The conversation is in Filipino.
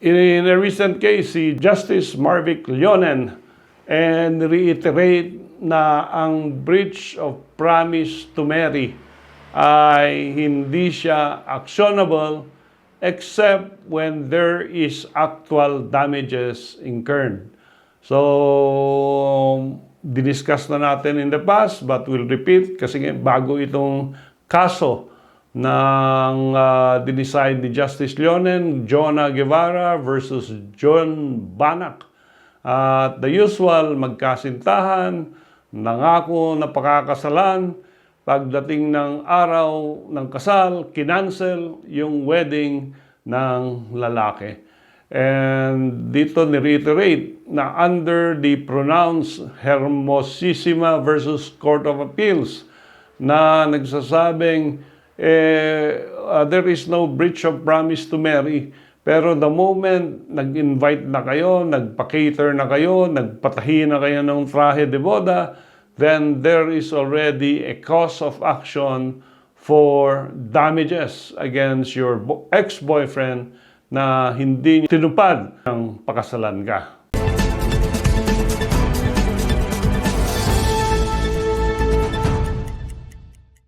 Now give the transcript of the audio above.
In a recent case, si Justice Marvick Leonen and reiterate na ang breach of promise to marry ay hindi siya actionable except when there is actual damages incurred. So, diniscuss na natin in the past but we'll repeat kasi bago itong kaso ng uh, dinicide ni Justice Leonen, Jonah Guevara versus John Banak. At the usual, magkasintahan, nangako na pakakasalan, pagdating ng araw ng kasal, kinancel yung wedding ng lalaki. And dito ni-reiterate na under the pronounced Hermosissima versus Court of Appeals na nagsasabing eh, uh, there is no breach of promise to marry. Pero the moment nag-invite na kayo, nagpa-cater na kayo, nagpatahi na kayo ng traje de boda, then there is already a cause of action for damages against your bo- ex-boyfriend na hindi tinupad ng pakasalan ka.